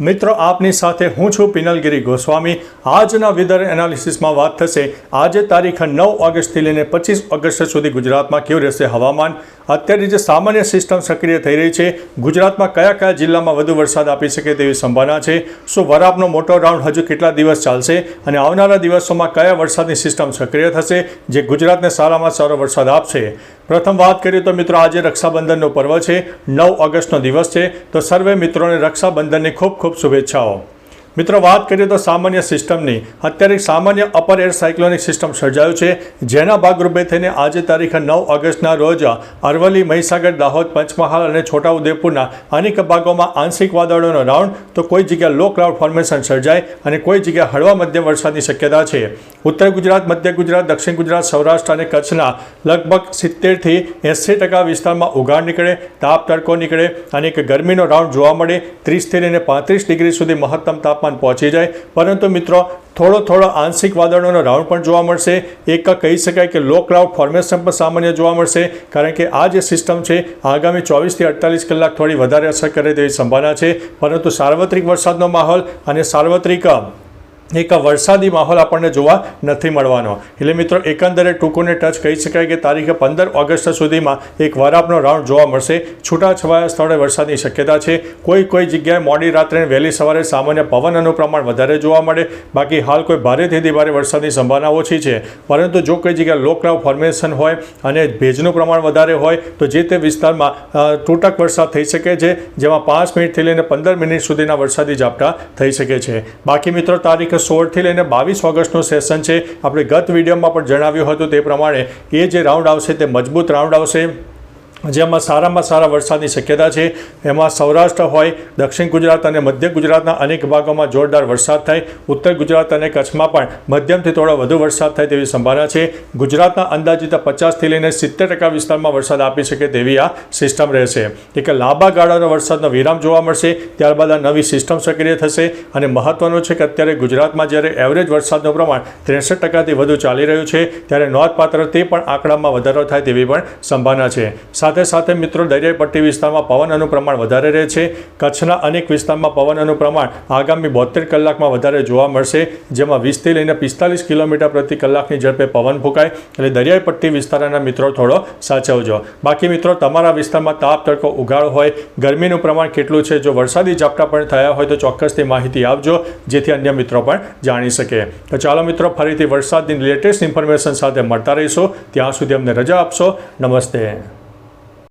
મિત્રો, આપની સાથે હું છું પિનલગીરી ગોસ્વામી. આજના વેધર એનાલિસિસમાં વાત થશે. આજે તારીખ નવ ઓગસ્ટથી લઈને પચીસ ઓગસ્ટ સુધી ગુજરાતમાં કેવું રહેશે હવામાન? અત્યારે જે સામાન્ય સિસ્ટમ સક્રિય થઈ રહી છે, ગુજરાતમાં કયા કયા જિલ્લામાં વધુ વરસાદ આપી શકે તેવી સંભાવના છે? શું વરાપનો મોટો રાઉન્ડ હજુ કેટલા દિવસ ચાલશે? અને આવનારા દિવસોમાં કયા વરસાદની સિસ્ટમ સક્રિય થશે, જે ગુજરાતને સારામાં સારો વરસાદ આપશે? પ્રથમ વાત કરીએ તો મિત્રો આજે રક્ષાબંધનનો પર્વ છે. નવ ઓગસ્ટનો દિવસ છે. તો સર્વે મિત્રોને રક્ષાબંધનની ખૂબ ખૂબ શુભેચ્છાઓ. મિત્રો, વાત કરીએ તો સામાન્ય સિસ્ટમની. અત્યારે સામાન્ય અપર એર સાયક્લોનિક સિસ્ટમ સર્જાયું છે, જેના ભાગરૂપે થઈને આજે તારીખ નવ ઓગસ્ટના રોજ અરવલ્લી, મહીસાગર, દાહોદ, પંચમહાલ અને છોટાઉદેપુરના અનેક ભાગોમાં આંશિક વાદળોનો રાઉન્ડ. તો કોઈ જગ્યા લો ક્લાઉડ ફોર્મેશન સર્જાય અને કોઈ જગ્યા હળવા મધ્યમ વરસાદની શક્યતા છે. ઉત્તર ગુજરાત, મધ્ય ગુજરાત, દક્ષિણ ગુજરાત, સૌરાષ્ટ્ર અને કચ્છના લગભગ સિત્તેરથી એંસી ટકા વિસ્તારમાં ઉઘાડ નીકળે તાપ તડકો નીકળે અને એક ગરમીનો રાઉન્ડ જોવા મળે. ત્રીસથી લઈને પાંત્રીસ ડિગ્રી સુધી મહત્તમ તાપમાન પહોંચી જાય. પરંતુ મિત્રો, થોડો થોડો આંશિક વાદળોનો રાઉન્ડ પણ જોવા મળશે. એક કહી શકાય કે લો ક્લાઉડ ફોર્મેશન પણ સામાન્ય જોવા મળશે, કારણ કે આ જે સિસ્ટમ છે, આગામી ચોવીસથી અડતાલીસ કલાક થોડી વધારે અસર કરે તેવી સંભાવના છે. પરંતુ સાર્વત્રિક વરસાદનો માહોલ અને સાર્વત્રિક એક વરસાદી માહોલ આપણને જોવા નથી મળવાનો. એટલે મિત્રો, એકંદરે ટૂંકોને ટચ કહી શકાય કે તારીખે પંદર ઓગસ્ટ સુધીમાં એક વરાપનો રાઉન્ડ જોવા મળશે. છૂટાછવાયા સ્થળે વરસાદની શક્યતા છે. કોઈ કોઈ જગ્યાએ મોડી રાત્રે વહેલી સવારે સામાન્ય પવનનું પ્રમાણ વધારે જોવા મળે. બાકી હાલ કોઈ ભારેથી ભારે વરસાદની સંભાવના ઓછી છે. પરંતુ જો કોઈ જગ્યાએ લો ક્લાઉડ ફોર્મેશન હોય અને ભેજનું પ્રમાણ વધારે હોય, તો જે તે વિસ્તારમાં તૂટક વરસાદ થઈ શકે છે, જેમાં પાંચ મિનિટથી લઈને પંદર મિનિટ સુધીના વરસાદી ઝાપટા થઈ શકે છે. બાકી મિત્રો, તારીખ સોળથી લઈને બાવીસ ઓગસ્ટનું સેશન છે. આપણે ગત વિડીયોમાં પણ જણાવ્યું હતું તે પ્રમાણે એ જે રાઉન્ડ આવશે તે મજબૂત રાઉન્ડ આવશે. જેમાં સારામાં સારા વરસાદની શક્યતા છે. એમાં સૌરાષ્ટ્ર હોય, દક્ષિણ ગુજરાત અને મધ્ય ગુજરાતના અનેક ભાગોમાં જોરદાર વરસાદ થાય. ઉત્તર ગુજરાત અને કચ્છમાં પણ મધ્યમથી થોડો વધુ વરસાદ થાય તેવી સંભાવના છે. ગુજરાતના અંદાજિત પચાસથી લઈને સિત્તેર ટકા વિસ્તારમાં વરસાદ આપી શકે તેવી આ સિસ્ટમ રહેશે. એક લાંબા ગાળાનો વરસાદનો વિરામ જોવા મળશે. ત્યારબાદ આ નવી સિસ્ટમ સક્રિય થશે અને મહત્વનું છે કે અત્યારે ગુજરાતમાં જ્યારે એવરેજ વરસાદનું પ્રમાણ ત્રેસઠ ટકાથી વધુ ચાલી રહ્યું છે, ત્યારે નોંધપાત્ર તે પણ આંકડામાં વધારો થાય તેવી પણ સંભાવના છે. સાથે સાથે મિત્રો દરિયાઈ પટ્ટી વિસ્તારમાં પવનનું પ્રમાણ વધારે રહે છે. કચ્છના અનેક વિસ્તારમાં પવનનું પ્રમાણ આગામી બોતેર કલાકમાં વધારે જોવા મળશે, જેમાં વીસથી લઈને પિસ્તાલીસ કિલોમીટર પ્રતિ કલાકની ઝડપે પવન ફૂંકાય. એટલે દરિયાઈ પટ્ટી વિસ્તારના મિત્રો, થોડો સાચવજો. બાકી મિત્રો, તમારા વિસ્તારમાં તાપ, તડકો ઉગાડ હોય, ગરમીનું પ્રમાણ કેટલું છે, જો વરસાદી ઝાપટા પણ થયા હોય તો ચોક્કસથી માહિતી આપજો, જેથી અન્ય મિત્રો પણ જાણી શકે. તો ચાલો મિત્રો, ફરીથી વરસાદની લેટેસ્ટ ઇન્ફોર્મેશન સાથે મળતા રહીશું. ત્યાં સુધી અમને રજા આપશો. નમસ્તે.